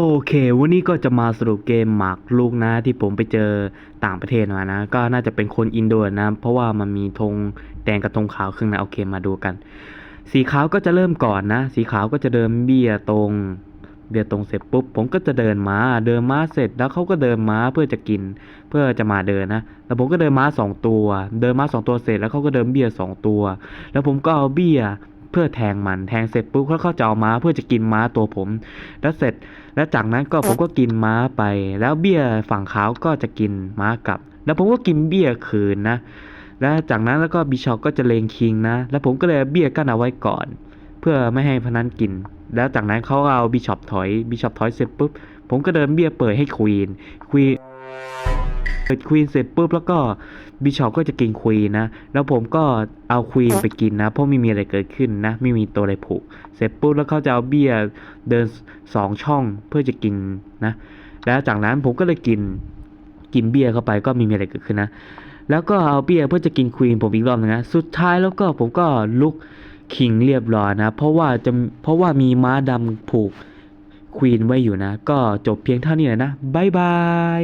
โอเค วันนี้ก็จะมาสรุปเกมหมากลูกนะ ที่ผมไปเจอต่างประเทศมานะ ก็น่าจะเป็นคนอินโดนะ เพราะว่ามันมีธงแดงกับธงขาวครึ่งนะ โอเคมาดูกัน สีขาวก็จะเริ่มก่อนนะ สีขาวก็จะเดินเบี้ยตรง เบี้ยตรงเสร็จปุ๊บ ผมก็จะเดินม้าเดินม้าเสร็จแล้วเขาก็เดินม้าเพื่อจะกิน เพื่อจะมาเดินนะ แล้วผมก็เดินม้าสองตัว เดินม้าสองตัวเสร็จแล้วเขาก็เดินเบี้ยสองตัว แล้วผมก็เอาเบี้ย เพื่อแทงมันแทงเสร็จปุ๊บเขาเขาจะเอาม้าเพื่อจะกินม้าตัวผม แล้วเสร็จ แล้วจากนั้นก็ผมก็กินม้าไป แล้วเบี้ยฝั่งขาวก็จะกินม้ากลับ แล้วผมก็กินเบี้ยคืนนะ แล้วจากนั้นแล้วก็บิชอปก็จะเลงคิงนะ แล้วผมก็เลยเบี้ยกั้นเอาไว้ก่อน เพื่อไม่ให้พนันกิน แล้วจากนั้นเขาเอาบิชอปถอยบิชอปถอยเสร็จปุ๊บผมก็เดินเบี้ยเปิดให้ควีนควีน เปิดควีนเสร็จปุ๊บแล้วก็บิชอปก็จะกินควีนนะ แล้วผมก็เอาควีนไปกินนะ เพราะไม่มีอะไรเกิดขึ้นนะ ไม่มีตัวอะไรผูก เสร็จปุ๊บแล้วเขาจะเอาเบี้ยเดินสองช่องเพื่อจะกินนะ แล้วจากนั้นผมก็เลยกินกินเบี้ยเข้าไปก็ไมมีอะไรเกิดขึ้นนะ แล้วก็เอาเบี้ยเพื่อจะกินควีนผมอีกรอบนึงนะ สุดท้ายแล้วก็ผมก็ลุกคิงเรียบร้อยนะ เพราะว่าจะเพราะว่ามีม้าดำผูกควีนไว้อยู่นะ ก็จบเพียงเท่านี้แหละนะบายบาย